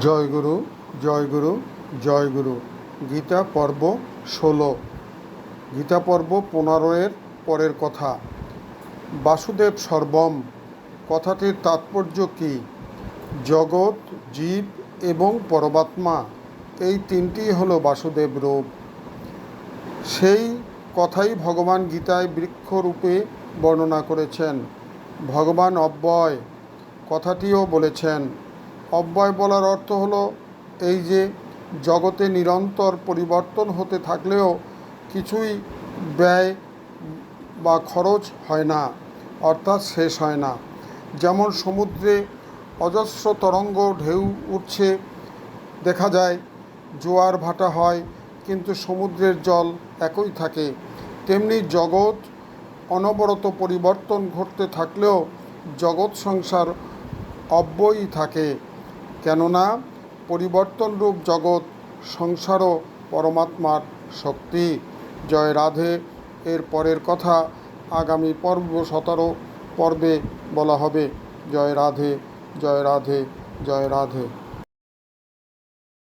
জয় গুরু জয় গুরু জয় গুরু। গীতা পর্ব ষোলো। গীতা পর্ব পনেরোয়ের পরের কথা। বাসুদেব সর্বম, কথাটির তাৎপর্য কী? জগৎ, জীব এবং পরমাত্মা, এই তিনটিই হলো বাসুদেব রূপ। সেই কথাই ভগবান গীতায় বৃক্ষরূপে বর্ণনা করেছেন। ভগবান অব্যয় কথাটিও বলেছেন। অব্যয় বলার অর্থ হলো এই যে জগতে নিরন্তর পরিবর্তন হতে থাকলেও কিছুই ব্যয় বা খরচ হয় না, অর্থাৎ শেষ হয় না। যেমন সমুদ্রে অজস্র তরঙ্গ ঢেউ উঠছে, দেখা যায় জোয়ার ভাটা হয়, কিন্তু সমুদ্রের জল একই থাকে। তেমনি জগৎ অনবরত পরিবর্তন ঘটতে থাকলেও জগৎ সংসার অব্যয়ই থাকে। কেননা পরিবর্তনরূপ জগৎ সংসারও পরমাত্মার শক্তি। জয় রাধে, এর পরের কথা আগামী পর্ব সতেরো পর্বে বলা হবে। জয় রাধে জয় রাধে জয় রাধে।